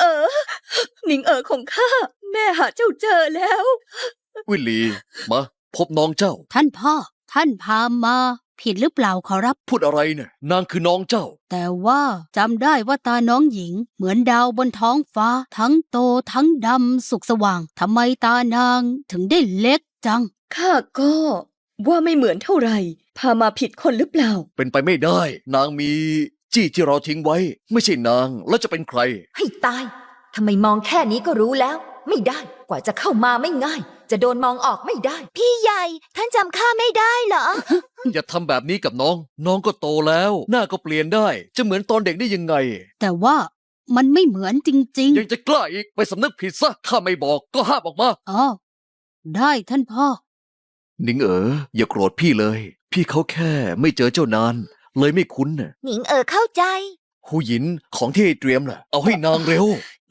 เอ๋อหนิงเอ๋อของข้าแม่หาเจ้าเจอแล้ว วิลลีมา พบน้องเจ้า ท่านพ่อ ท่านพามา ผิดหรือเปล่าขอรับ พูดอะไรเนี่ยนางคือน้องเจ้า แต่ว่าจำได้ว่าตาน้องหญิง เหมือนดาวบนท้องฟ้า ทั้งโตทั้งดำสุกสว่างทำไมตานางถึงได้เล็กจัง ข้าก็ว่าไม่เหมือนเท่าไหร่ พามาผิดคนหรือเปล่า เป็นไปไม่ได้ นางมี จี้ที่เราทิ้งไว้ ไม่ใช่นางแล้วจะเป็นใคร ให้ตาย ทำไมมองแค่นี้ก็รู้แล้ว ไม่ได้ กว่าจะเข้ามาไม่ง่าย จะโดนมองออกไม่ได้ พี่ใหญ่ ท่านจำข้าไม่ได้เหรอ อย่าทำแบบนี้กับน้อง น้องก็โตแล้ว หน้าก็เปลี่ยนได้ จะเหมือนตอนเด็กได้ยังไง แต่ว่ามันไม่เหมือนจริงยังจะกล้าอีกไปสำนึกผิดซะข้าไม่บอกก็ห้ามออกมา ๆ อ๋อ ได้ท่านพ่อหนิงเอ๋ออย่าโกรธพี่เลย พี่เขาแค่ไม่เจอเจ้านาน เลยไม่คุ้นน่ะหนิงเอ๋อเข้าใจ หูหยินของที่ให้เตรียมน่ะ เอาให้นางเร็ว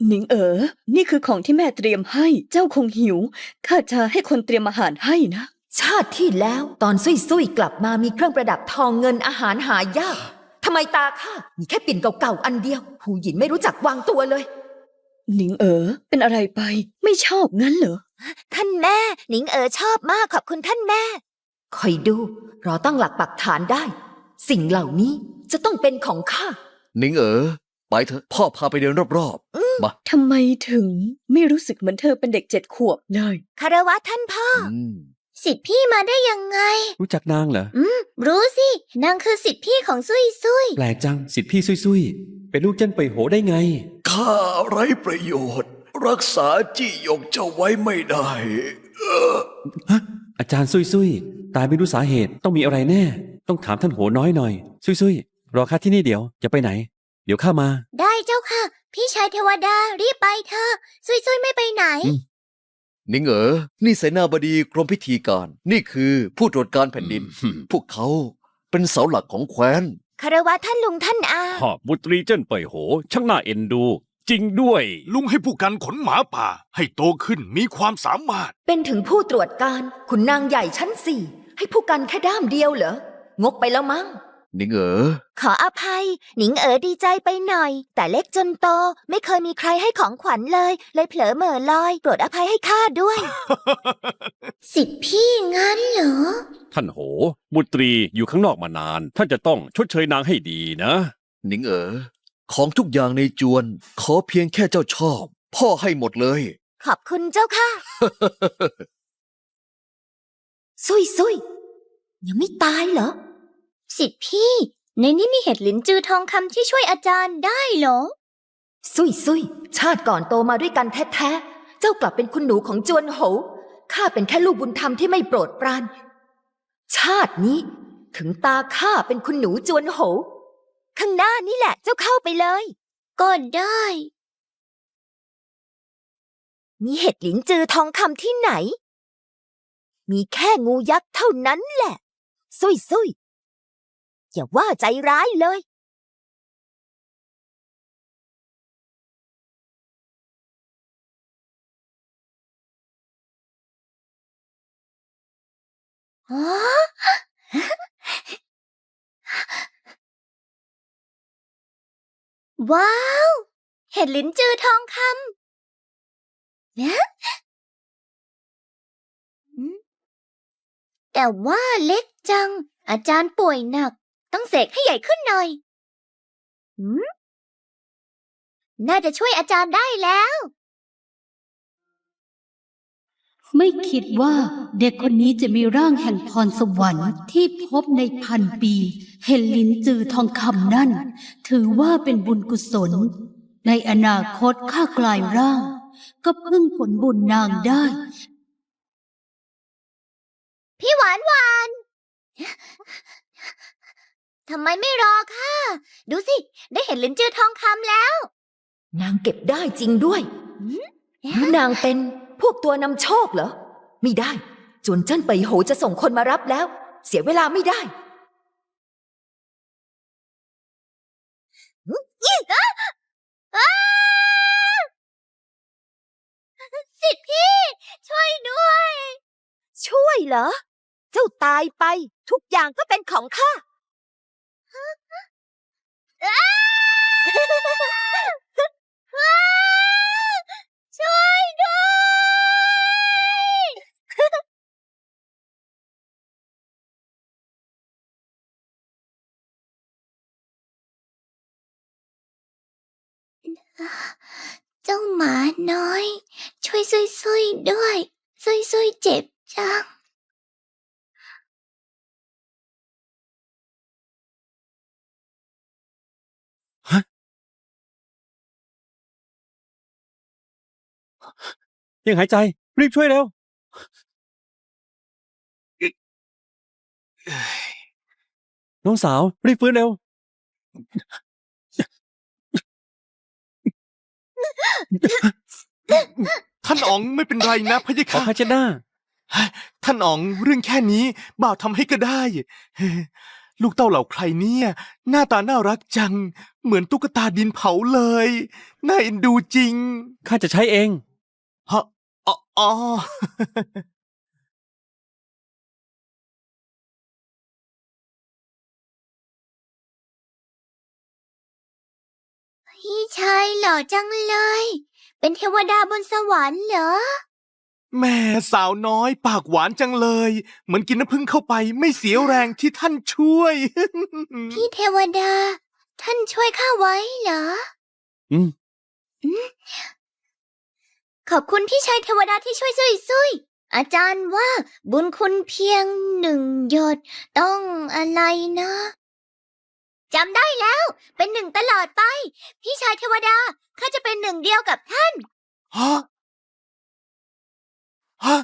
หนิงเอ๋อนี่คือของที่แม่เตรียมให้ เจ้าคงหิว ข้าจะให้คนเตรียมอาหารให้นะ ชาติที่แล้วตอนซุยๆกลับมามีเครื่องประดับทองเงินอาหารหายากทำไมตาข้ามีแค่ปิ่นเก่าๆอันเดียว หูหยินไม่รู้จักวางตัวเลย หนิงเอ๋อเป็นอะไรไป ไม่ชอบงั้นเหรอ ท่านแม่ หนิงเอ๋อชอบมากขอบคุณท่านแม่ คอยดู รอตั้งหลักปักฐานได้ สิ่งเหล่านี้จะต้องเป็นของข้าหนิงเอ๋อไปเถอะพ่อพาไปเดินรอบๆมาทำไมถึงไม่รู้สึกเหมือนเธอเป็นเด็กเจ็ดขวบเลยคารวะท่านพ่ออืมสิทธิพี่มาได้ยังไง รู้จักนางเหรอ อืม รู้สิ นางคือสิทธิพี่ของซุยซุย แปลกจัง สิทธิ์พี่ซุยๆ เป็นลูกเจ้นไปยโหได้ไง ข้าไร้ประโยชน์ รักษาจี้หยกเจ้าไว้ไม่ได้ ฮะ อาจารย์ซุยๆตายไม่รู้สาเหตุต้องมีอะไรแน่ ต้องถามท่านโหน้อยหน่อยซุยๆรอข้าที่นี่เดี๋ยวอย่าไปไหน เดี๋ยวข้ามา ได้เจ้าค่ะ พี่ชายเทวดารีบไปเถอะซุยซุยไม่ไปไหน อืม นิงเอ๋อนี่เสนาบดีกรมพิธีการ นี่คือผู้ตรวจการแผ่นดินอืมพวกเขาเป็นเสาหลักของแคว้น คารวะท่านลุงท่านอาพ่อบุตรีเจิ้นเป่ยโห ช่างน่าเอ็นดู จริงด้วย ลุงให้ผู้กันขนหมาป่า ให้โตขึ้นมีความสามารถ เป็นถึงผู้ตรวจการขุนนางใหญ่ชั้นสี่ให้ผู้กันแค่ด้ามเดียวเหรองกไปแล้วมั้งนิงเอ๋อขออภัย หนิงเอ๋อดีใจไปหน่อย แต่เล็กจนโตไม่เคยมีใครให้ของขวัญเลย เลยเผลอเหม่อลอยโปรดอภัยให้ข้าด้วย สิทธิพี่งั้นเหรอ ท่านโห บุตรีอยู่ข้างนอกมานาน ท่านจะต้องชดเชยนางให้ดีนะนิงเอ๋อ ของทุกอย่างในจวน ขอเพียงแค่เจ้าชอบ พ่อให้หมดเลย ขอบคุณเจ้าค่ะ ซุยซุยยังไม่ตายเหรอ สิทธิพี่ ในนี้มีเห็ดหลินจือทองคำที่ช่วยอาจารย์ได้เหรอ ซุยซุยชาติก่อนโตมาด้วยกันแท้ๆ เจ้ากลับเป็นคุณหนูของจวนโหข้าเป็นแค่ลูกบุญธรรมที่ไม่โปรดปราน ชาตินี้ ถึงตาข้าเป็นคุณหนูจวนโห ข้างหน้านี่แหละเจ้าเข้าไปเลย ก็ได้ มีเห็ดหลินจือทองคำที่ไหน มีแค่งูยักษ์เท่านั้นแหละ ซุยซุยอย่าว่าใจร้ายเลย อ๋อ ว้าว เห็ดลิ้นจือทองคำนะแต่ว่าเล็กจัง อาจารย์ป่วยหนัก ต้องเสกให้ใหญ่ขึ้นหน่อยน่าจะช่วยอาจารย์ได้แล้ว ไม่คิดว่าเด็กคนนี้จะมีร่างแห่งพรสวรรค์ที่พบในพันปี เห็นลินจือทองคำนั่น ถือว่าเป็นบุญกุศล ในอนาคตข้ากลายร่าง ก็พึ่งผลบุญนางได้ พี่หวานหวานทำไมไม่รอค่ะ ดูสิ ได้เห็นลิ้นจือทองคำแล้ว นางเก็บได้จริงด้วยหรือนางเป็นพวกตัวนำโชคเหรอ ไม่ได้ จวนเจิ้นไปยโหจะส่งคนมารับแล้ว เสียเวลาไม่ได้ ช่วยเหรอ เจ้าตายไปทุกอย่างก็เป็นของข้า ช่วยด้วย เจ้าหมาน้อย ช่วยซุยๆด้วยซุยๆเจ็บ จังยังหายใจ รีบช่วยเร็ว น้องสาว รีบฟื้นเร็ว ท่านอ๋องไม่เป็นไรนะพะยะขอค่ะผ้าเช็ดหน้า ท่านอ๋องเรื่องแค่นี้บ่าวทำให้ก็ได้เฮ้ลูกเต้าเหล่าใครเนี่ย หน้าตาน่ารักจัง เหมือนตุ๊กตาดินเผาเลย น่าเอ็นดูจริงข้าจะใช้เองฮะอ๋ออ๋อพี่ชายหล่อจังเลย เป็นเทวดาบนสวรรค์เหรอ แม่สาวน้อยปากหวานจังเลย เหมือนกินน้ำผึ้งเข้าไปไม่เสียแรงที่ท่านช่วย พี่เทวดา ท่านช่วยข้าไว้เหรอ อืมอืมขอบคุณพี่ชายเทวดาที่ช่วยซุยซุยๆอาจารย์ว่าบุญคุณเพียงหนึ่งหยดต้องอะไรนะจำได้แล้ว เป็นหนึ่งตลอดไป พี่ชายเทวดาข้าจะเป็นหนึ่งเดียวกับท่าน ฮะ ฮะ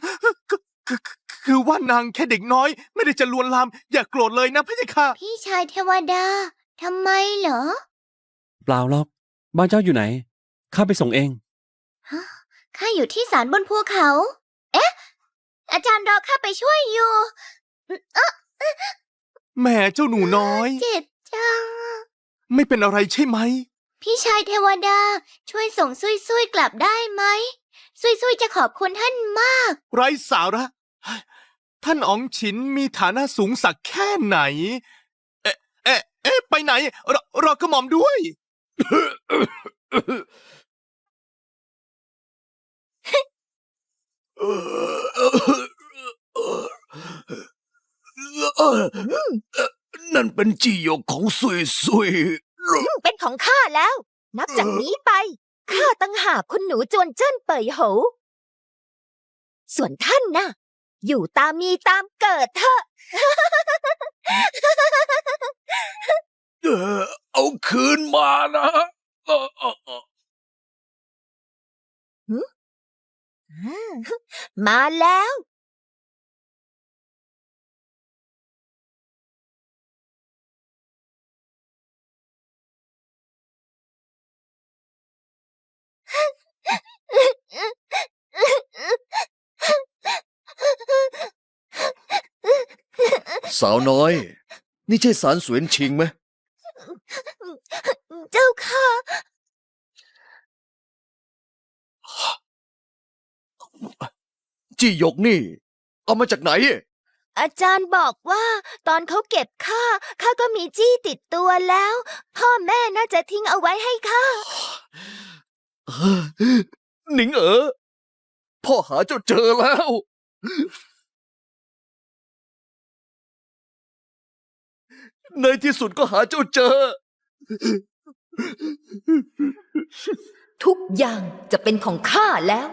คือคือคือว่านางแค่เด็กน้อย ไม่ได้จะลวนลาม อย่าโกรธเลยนะพะยะค่ะ พี่ชายเทวดาทำไมเหรอ เปล่าหรอก บ้านเจ้าอยู่ไหน ข้าไปส่งเอง ฮะข้าอยู่ที่ศาลบนภูเขา เอ๊ะ อาจารย์รอข้าไปช่วยอยู่แม่เจ้าหนูน้อย เจ็บจัง ไม่เป็นอะไรใช่ไหม พี่ชายเทวดาช่วยส่งซุยซุยๆกลับได้ไหม ซุยซุยๆจะขอบคุณท่านมาก ไร้สาระ ท่านอ๋องฉินมีฐานะสูงสักแค่ไหน เอ๊ะเอ๊ะเอ๊ะไปไหน รอรอกระหม่อมด้วย นั่นเป็นจีโยกของซุยซุย เป็นของข้าแล้ว นับจากนี้ไป ข้าตั้งหากคุณหนูจวนเจิ้นเป่ยโหวส่วนท่านน่ะ อยู่ตามมีตามเกิดเถอะ เออเอาคืนมานะเออเออเออมาแล้ว สาวน้อย นี่ใช่สารสวนชิงไหมเจ้าค่ะ จีหยกนี่ เอามาจากไหน อาจารย์บอกว่า ตอนเขาเก็บข้าข้าก็มีจี้ติดตัวแล้ว พ่อแม่น่าจะทิ้งเอาไว้ให้ข้าเออ หนิงเอ๋อพ่อหาเจ้าเจอแล้ว ในที่สุดก็หาเจ้าเจอ ทุกอย่างจะเป็นของข้าแล้ว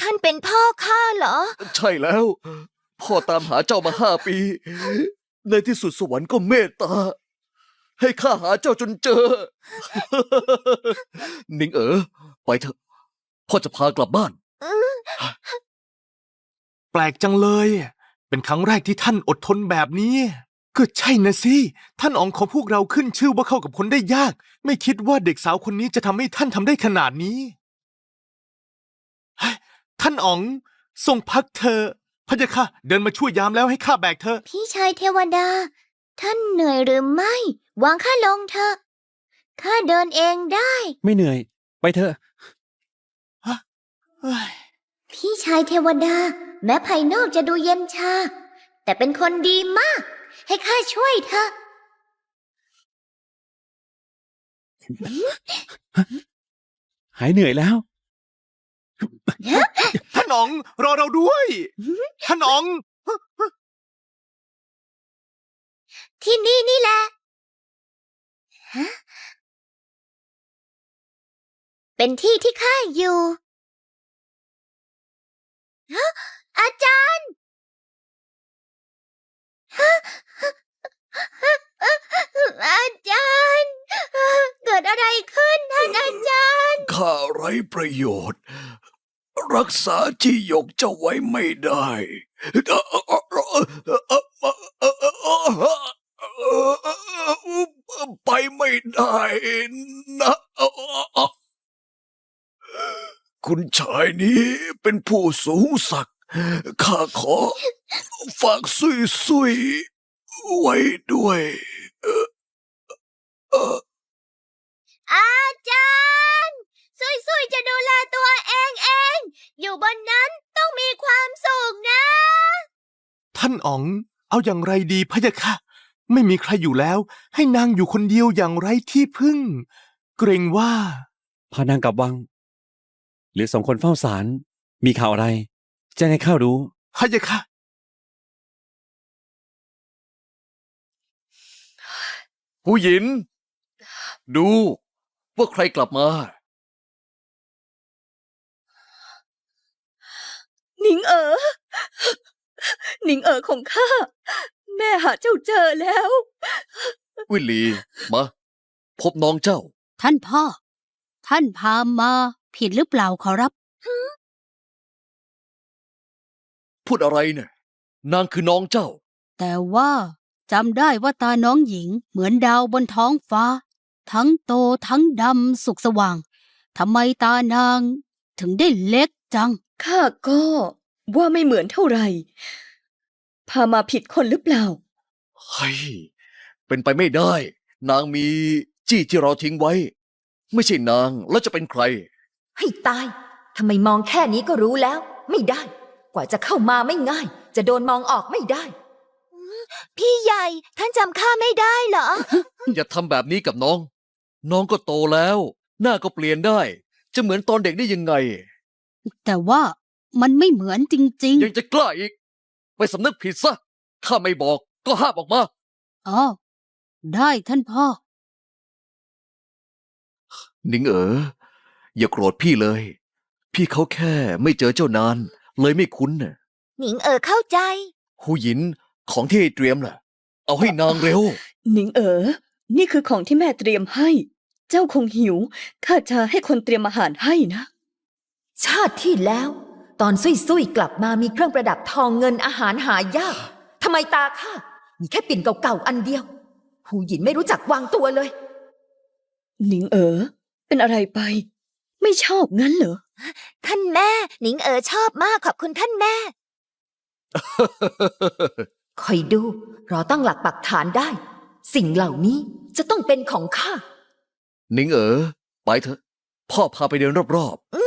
ท่านเป็นพ่อข้าเหรอ ใช่แล้ว พ่อตามหาเจ้ามาห้าปี ในที่สุดสวรรค์ก็เมตตา ให้ข้าหาเจ้าจนเจอหนิงเอ๋อไปเถอะพ่อจะพากลับบ้าน แปลกจังเลย เป็นครั้งแรกที่ท่านอดทนแบบนี้ก็ใช่นะสิ ท่านอ๋องของพวกเราขึ้นชื่อว่าเข้ากับคนได้ยาก ไม่คิดว่าเด็กสาวคนนี้จะทำให้ท่านทำได้ขนาดนี้เฮ้ยท่านอ๋องทรงพักเธอะพะยะค่ะ เดินมาช่วยยามแล้วให้ข้าแบกเธอ พี่ชายเทวดา ท่านเหนื่อยหรือไม่ วางข้าลงเถอะข้าเดินเองได้ ไม่เหนื่อย ไปเถอะเฮ้ยพี่ชายเทวดา แม้ภายนอกจะดูเย็นชา แต่เป็นคนดีมาก ให้ข้าช่วยเถอะหายเหนื่อยแล้ว ท่านอ๋องรอเราด้วย ท่านอ๋อง ที่นี่นี่แหละเป็นที่ที่ข้าอยู่ฮะอาจารย์ฮะอาจารย์ เกิดอะไรขึ้นท่านอาจารย์ ข้าไร้ประโยชน์ รักษาจีหยกเจ้าไว้ไม่ได้ ไปไม่ได้นะคุณชายนี้เป็นผู้สูงศักดิ์ข้าขอฝากซุยซุยไว้ด้วยอาจารย์ซุยๆจะดูแลตัวเองเอง อยู่บนนั้นต้องมีความสุขนะ ท่านอ๋อง เอาอย่างไรดีพะยะค่ะ ไม่มีใครอยู่แล้ว ให้นางอยู่คนเดียวอย่างไรที่พึ่ง เกรงว่า พานางกลับวังเหลือสองคนเฝ้าศาลมีข่าวอะไรแจ้งให้ข้ารู้พะยะค่ะ ผู้หญิน ดูว่าใครกลับมา หนิงเอ๋อหนิงเอ๋อของข้า แม่หาเจ้าเจอแล้ว วิลลีมา พบน้องเจ้า ท่านพ่อ ท่านพามาผิดหรือเปล่าขอรับ พูดอะไรเนี่ยนางคือน้องเจ้า แต่ว่าจำได้ว่าตาน้องหญิงเหมือนดาวบนท้องฟ้า ทั้งโตทั้งดำสุกสว่างทำไมตานาง ถึงได้เล็กจัง ข้าก็ว่าไม่เหมือนเท่าไหร่ พามาผิดคนหรือเปล่า เฮ้ย เป็นไปไม่ได้ นางมีจี้ที่เราทิ้งไว้ ไม่ใช่นางแล้วจะเป็นใคร ให้ตาย ทำไมมองแค่นี้ก็รู้แล้ว ไม่ได้ กว่าจะเข้ามาไม่ง่าย จะโดนมองออกไม่ได้ พี่ใหญ่ท่านจำข้าไม่ได้เหรอ อย่าทำแบบนี้กับน้อง น้องก็โตแล้ว หน้าก็เปลี่ยนได้ จะเหมือนตอนเด็กได้ยังไง แต่ว่ามันไม่เหมือนจริง ยังจะกล้าอีก ไปสำนึกผิดซะข้าไม่บอกก็ห้ามออกมาๆอ๋อ ได้ท่านพ่อ นิงเอ๋ออย่าโกรธพี่เลย พี่เขาแค่ไม่เจอเจ้านาน เลยไม่คุ้นน่ะหนิงเอ๋อเข้าใจ หูหยินของที่ให้เตรียมน่ะ เอาให้นางเร็ว หนิงเอ๋อ นี่คือของที่แม่เตรียมให้ เจ้าคงหิว ข้าจะให้คนเตรียมอาหารให้นะ ชาติที่แล้ว ตอนซุยๆกลับมามีเครื่องประดับทองเงินอาหารหายากทำไมตาข้ามีแค่ปิ่นเก่าๆอันเดียวผู้หญินไม่รู้จักวางตัวเลยหนิงเอ๋อเป็นอะไรไป ไม่ชอบงั้นเหรอ ท่านแม่ หนิงเอ๋อชอบมากขอบคุณท่านแม่ คอยดู รอตั้งหลักปักฐานได้ สิ่งเหล่านี้จะต้องเป็นของข้านิงเอ๋อไปเถอะ พ่อพาไปเดินรอบๆ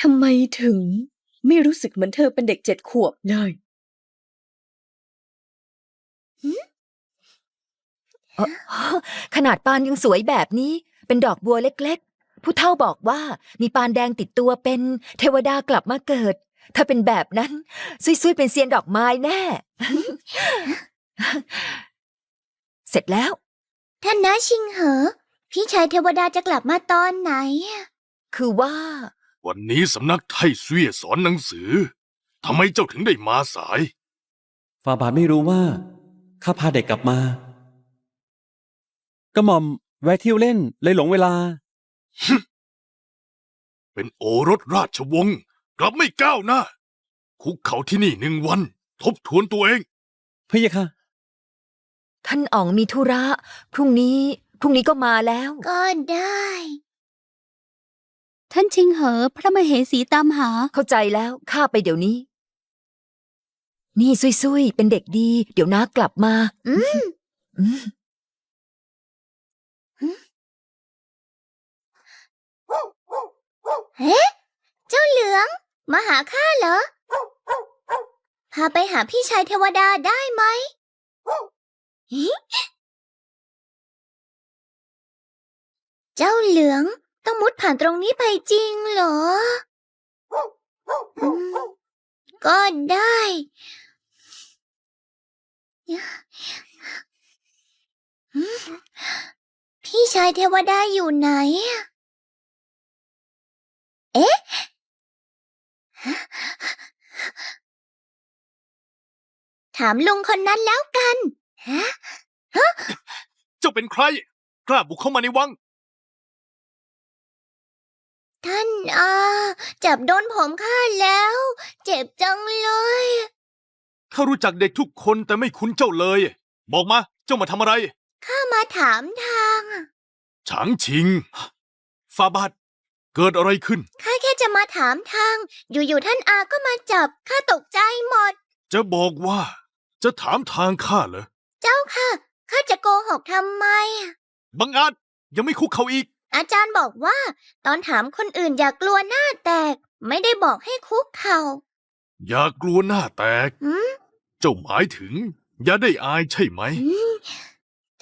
ทำไมถึงไม่รู้สึกเหมือนเธอเป็นเด็กเจ็ดขวบเลยขนาดปานยังสวยแบบนี้ เป็นดอกบัวเล็กๆ ผู้เฒ่าบอกว่ามีปานแดงติดตัวเป็นเทวดากลับมาเกิด ถ้าเป็นแบบนั้นซุยๆเป็นเซียนดอกไม้แน่ เสร็จแล้ว ท่านนะชิงเหอ พี่ชายเทวดาจะกลับมาตอนไหนอะคือว่า วันนี้สำนักไทเสวียสอนหนังสือทำไมเจ้าถึงได้มาสายฟาบาทไม่รู้ว่า ข้าพาเด็กกลับมาก็หม่อมแวะเที่ยวเล่นเลยหลงเวลา เป็นโอรสราชวงศ์กลับไม่ก้าวหน้า คุกเขาที่นี่หนึ่งวัน ทบทวนตัวเอง พะยะค่ะ ท่านอ๋องมีธุระ พรุ่งนี้ พรุ่งนี้ก็มาแล้ว ก็ได้ ท่านชิงเหอ พระมเหสีตามหา เข้าใจแล้วข้าไปเดี๋ยวนี้ นี่ซุยๆเป็นเด็กดี เดี๋ยวน้ากลับมา อืม อืม เฮ้เจ้าเหลือง มาหาข้าเหรอ พาไปหาพี่ชายเทวดาได้ไหมหิเจ้าเหลือง ต้องมุดผ่านตรงนี้ไปจริงเหรอ ก็ได้ พี่ชายเทวดาอยู่ไหน เอ๊ะถามลุงคนนั้นแล้วกัน ฮะ เจ้าเป็นใคร กล้าบุกเข้ามาในวัง ท่านอาจับโดนผมฆ่าแล้ว เจ็บจังเลย ข้ารู้จักเด็กทุกคนแต่ไม่คุ้นเจ้าเลย บอกมา เจ้ามาทำอะไร ข้ามาถามทางอะฉางชิงฟาบาทเกิดอะไรขึ้น ข้าแค่จะมาถามทาง อยู่ๆท่านอาก็มาจับข้าตกใจหมด จะบอกว่า จะถามทางข้าเหรอ เจ้าค่ะข้าจะโกหกทำไมอะบังอาจยังไม่คุกเขาอีก อาจารย์บอกว่า ตอนถามคนอื่นอย่ากลัวหน้าแตก ไม่ได้บอกให้คุกเข่าอย่ากลัวหน้าแตกหืมเจ้าหมายถึง อย่าได้อายใช่ไหม อืม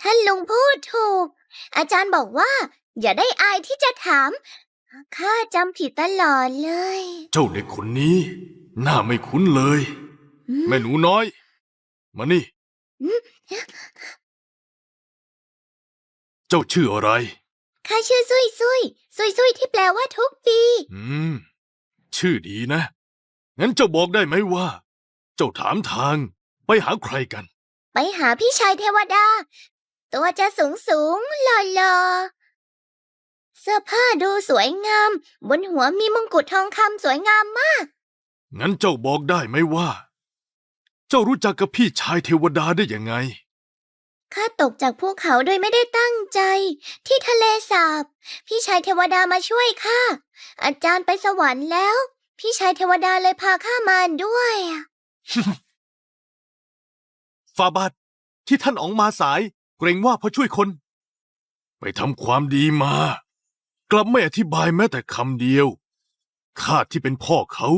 ท่านลุงพูดถูก อาจารย์บอกว่า อย่าได้อายที่จะถาม ข้าจำผิดตลอดเลยเจ้าเด็กคนนี้ หน้าไม่คุ้นเลย อืม แม่หนูน้อย มานี่ เจ้าชื่ออะไร ข้าชื่อซุยซุยซุยซุยที่แปลว่าทุกปี อืม ชื่อดีนะ งั้นเจ้าบอกได้ไหมว่า เจ้าถามทาง ไปหาใครกัน ไปหาพี่ชายเทวดา ตัวจะสูงสูงหล่อหล่อเสื้อผ้าดูสวยงาม บนหัวมีมงกุฎทองคำสวยงามมาก งั้นเจ้าบอกได้ไหมว่า เจ้ารู้จักกับพี่ชายเทวดาได้ยังไง ข้าตกจากภูเขาโดยไม่ได้ตั้งใจ ที่ทะเลสาบ พี่ชายเทวดามาช่วยข้าอาจารย์ไปสวรรค์แล้ว พี่ชายเทวดาเลยพาข้ามาด้วยอะฟาบาทที่ท่านอ๋องมาสาย เกรงว่าเพราะช่วยคน ไปทำความดีมา กลับไม่อธิบายแม้แต่คำเดียวข้าที่เป็นพ่อเขา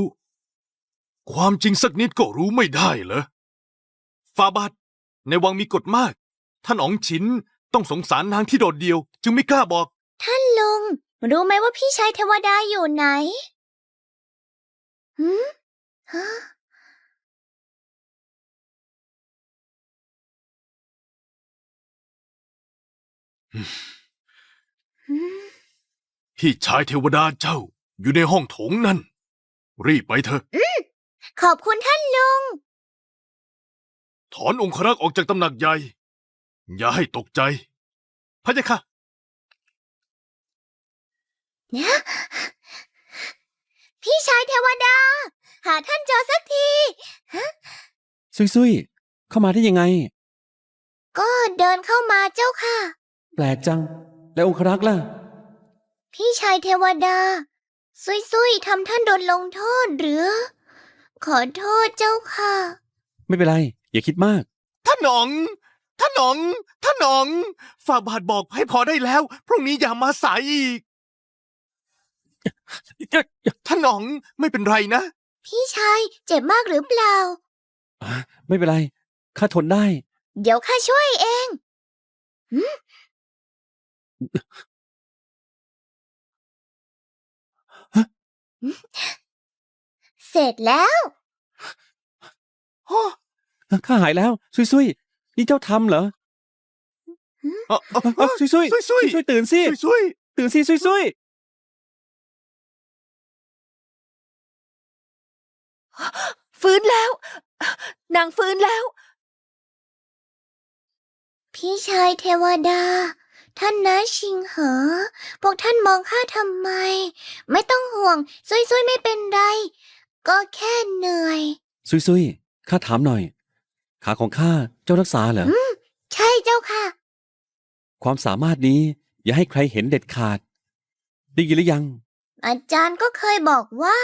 ความจริงสักนิดก็รู้ไม่ได้เหรอฟาบาทในวังมีกฎมาก ท่านอ๋องฉินต้องสงสารนางที่โดดเดี่ยว จึงไม่กล้าบอก ท่านลุง รู้ไหมว่าพี่ชายเทวดาอยู่ไหนหืมฮะหืมพี่ชายเทวดาเจ้าอยู่ในห้องโถงนั่น รีบไปเถอะ ขอบคุณท่านลุง ถอนองครักษ์ออกจากตำหนักใหญ่ อย่าให้ตกใจพะยะค่ะพี่ชายเทวดา หาท่านเจอสักทีซุยซุยเข้ามาได้ยังไง ก็เดินเข้ามาเจ้าค่ะ แปลกจัง แล้วองครักษ์ล่ะ พี่ชายเทวดา ซุยๆทำท่านโดนลงโทษหรือ ขอโทษเจ้าค่ะ ไม่เป็นไร อย่าคิดมาก ท่านอ๋อง ท่านอ๋อง ท่านอ๋องฟาบาทบอกให้พอได้แล้ว พรุ่งนี้อย่ามาสายอีก ท่านอ๋องไม่เป็นไรนะ พี่ชายเจ็บมากหรือเปล่า ไม่เป็นไร ข้าทนได้ เดี๋ยวข้าช่วยเองหืมเสร็จแล้วข้าหายแล้ว ซุยซุย นี่เจ้าทำเหรอเอ่อเอ่อเอ้าซุยซุยซุยซุย ซุยตื่นสิซุยตื่นสิซุยซุยฟื้นแล้ว นางฟื้นแล้ว พี่ชายเทวดา ท่านนะชิงเหอ พวกท่านมองข้าทำไม ไม่ต้องห่วง ซุยๆไม่เป็นไร ก็แค่เหนื่อย ซุยซุยข้าถามหน่อย ขาของข้าเจ้ารักษาเหรอ ใช่เจ้าค่ะ ความสามารถนี้อย่าให้ใครเห็นเด็ดขาด ได้ยินหรือยัง อาจารย์ก็เคยบอกว่า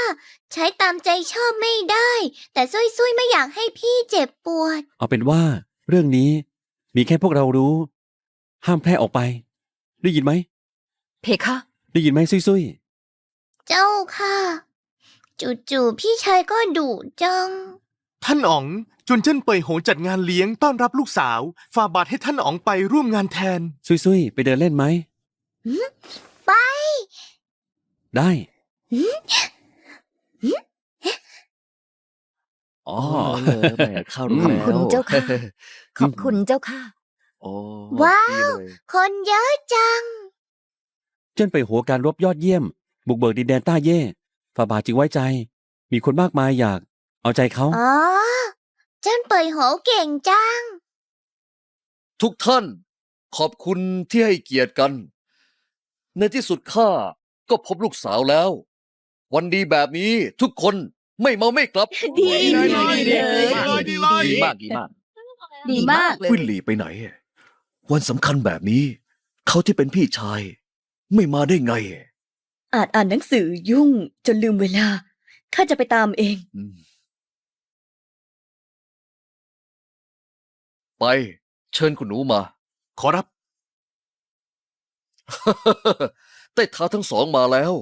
ใช้ตามใจชอบไม่ได้ แต่ซุยๆไม่อยากให้พี่เจ็บปวด เอาเป็นว่า เรื่องนี้มีแค่พวกเรารู้ ห้ามแพร่ออกไป ได้ยินไหม เพคะ ได้ยินไหมซุยซุยเจ้าค่ะ จู่ๆพี่ชายก็ดุจัง ท่านอ๋องจุนเจิ้นเป่ยโหจัดงานเลี้ยงต้อนรับลูกสาวฟาบาทให้ท่านอ๋องไปร่วมงานแทน ซุยซุยไปเดินเล่นไหม ไป ได้ อ๋อเออแหมข้ารู้ขอบคุณแล้วเจ้าค่ะ ขอบคุณเจ้าค่ะ โอ้ว้าว ดีเลยคนเยอะจัง เจิ้นไปหัวการรบยอดเยี่ยม บุกเบิกดินแดนต้าเย่ฝ่าบาทจึงไว้ใจ มีคนมากมายอยาก เอาใจเขา อ๋อเจันเป่ยโหเก่งจัง ทุกท่าน ขอบคุณที่ให้เกียรติกัน ในที่สุดข้าก็พบลูกสาวแล้ว วันดีแบบนี้ทุกคนไม่เมาไม่กลับ ดีดีดีดีเลยดีดีมากดีมากดีมากวินหลีไปไหน วันสำคัญแบบนี้ เขาที่เป็นพี่ชาย ไม่มาได้ไง อาจอ่านหนังสือยุ่งจนลืมเวลา ข้าจะไปตามเอง อืม ไป เชิญคุณหนูมา ขอรับได้ท้าทั้งสองมาแล้ว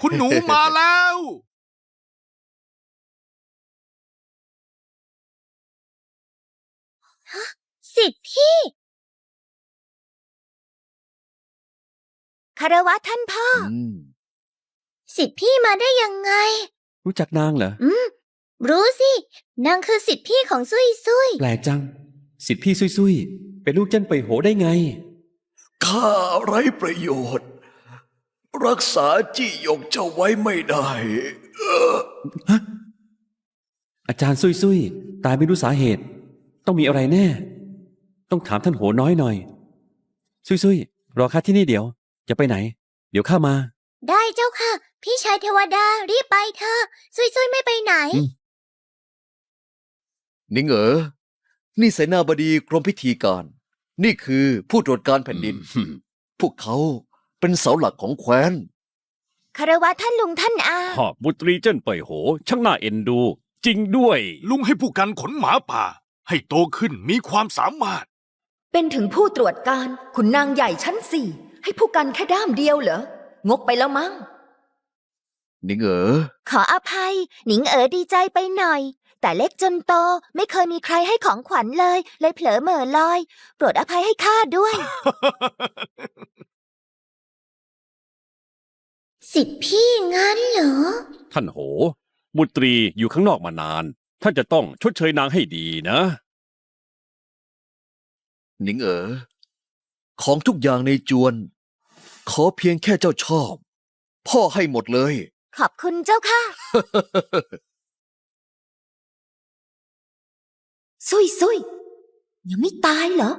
คุณหนูมาแล้ว สิทธิพี่คารวะท่านพ่อ อืมสิทธิพี่มาได้ยังไง รู้จักนางเหรอ อืม รู้สินางคือสิทธิพี่ของซุยซุยแปลกจัง สิทธิพี่ซุยๆเป็นลูกเจิ้นไปโหได้ไง ข้าไร้ประโยชน์ รักษาจี้หยกเจ้าไว้ไม่ได้เอออาจารย์ซุยๆตายไม่รู้สาเหตุ ต้องมีอะไรแน่ ต้องถามท่านโหน้อยหน่อย ซุยๆรอข้าที่นี่เดี๋ยวจะไปไหน เดี๋ยวข้ามา ได้เจ้าค่ะ พี่ชายเทวดารีบไปเถอะซุยซุยไม่ไปไหน อืม นิงเอ๋อนี่เสนาบดีกรมพิธีการ นี่คือผู้ตรวจการแผ่นดินอืมพวกเขาเป็นเสาหลักของแคว้นคารวะท่านลุงท่านอาพ่อบุตรีเจิ้นเป่ยโห ช่างน่าเอ็นดู จริงด้วย ลุงให้ผู้กันขนหมาป่า ให้โตขึ้นมีความสามารถ เป็นถึงผู้ตรวจการขุนนางใหญ่ชั้นสี่ ให้ผู้กันแค่ด้ามเดียวเหรอ งกไปแล้วมั้ง นิงเอ๋อขออภัย หนิงเอ๋อดีใจไปหน่อย แต่เล็กจนโตไม่เคยมีใครให้ของขวัญเลย เลยเผลอเหม่อลอย โปรดอภัยให้ข้าด้วย สิทธิพี่งั้นเหรอ ท่านโห บุตรีอยู่ข้างนอกมานาน ท่านจะต้องชดเชยนางให้ดีนะนิงเอ๋อของทุกอย่างในจวน ขอเพียงแค่เจ้าชอบ พ่อให้หมดเลย ขอบคุณเจ้าค่ะ ซุยซุยยังไม่ตายเหรอ